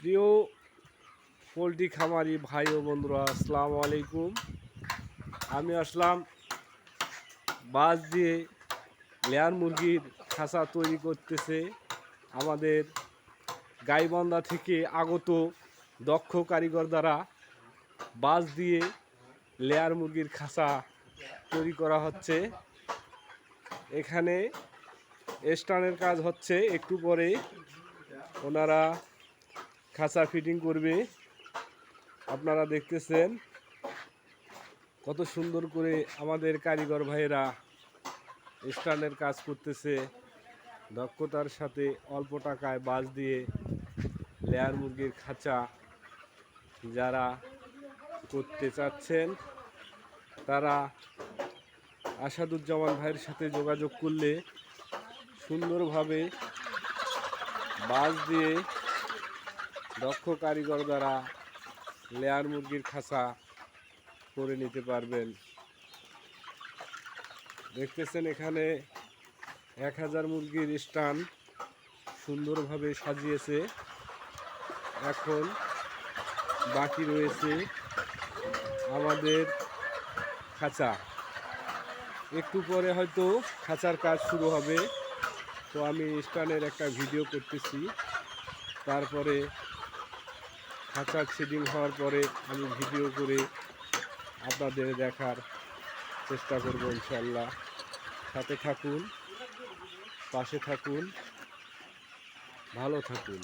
প্রিয় পোলট্রি খামারি ভাই ও বন্ধুরা, আসসালামু আলাইকুম। আমি আসলাম বাঁশ দিয়ে লেয়ার মুরগির খাঁচা তৈরি করতেছে আমাদের গাইবান্ধা থেকে আগত দক্ষ কারিগর দ্বারা বাঁশ দিয়ে লেয়ার মুরগির খাঁচা তৈরি করা হচ্ছে। এখানে স্টানের কাজ হচ্ছে, একটু পরে ওনারা খাঁচা ফিটিং করবে। আপনারা দেখতেছেন কত সুন্দর করে আমাদের কারিগর ভাইয়েরা স্টানের কাজ করতেছে। দক্ষতার সাথে অল্প টাকায় বাস দিয়ে লেয়ার মুরগির খাঁচা যারা করতে চাচ্ছেন, তারা আসাদুজ্জামান ভাইয়ের সাথে যোগাযোগ করলে সুন্দরভাবে বাস দিয়ে দক্ষ কারিগর দ্বারা লেয়ার মুরগির খাঁচা করে নিতে পারবেন। দেখতেছেন এখানে এক হাজার মুরগির স্টান সুন্দরভাবে সাজিয়েছে। এখন বাকি রয়েছে আমাদের খাঁচা। একটু পরে হয়তো খাঁচার কাজ শুরু হবে। তো আমি স্টানের একটা ভিডিও করতেছি। তারপরে খাঁচার সেডিং হওয়ার পরে আমি ভিডিও করে আপনাদের দেখার চেষ্টা করব ইনশাল্লাহ সাথে থাকুন, পাশে থাকুন, ভালো থাকুন।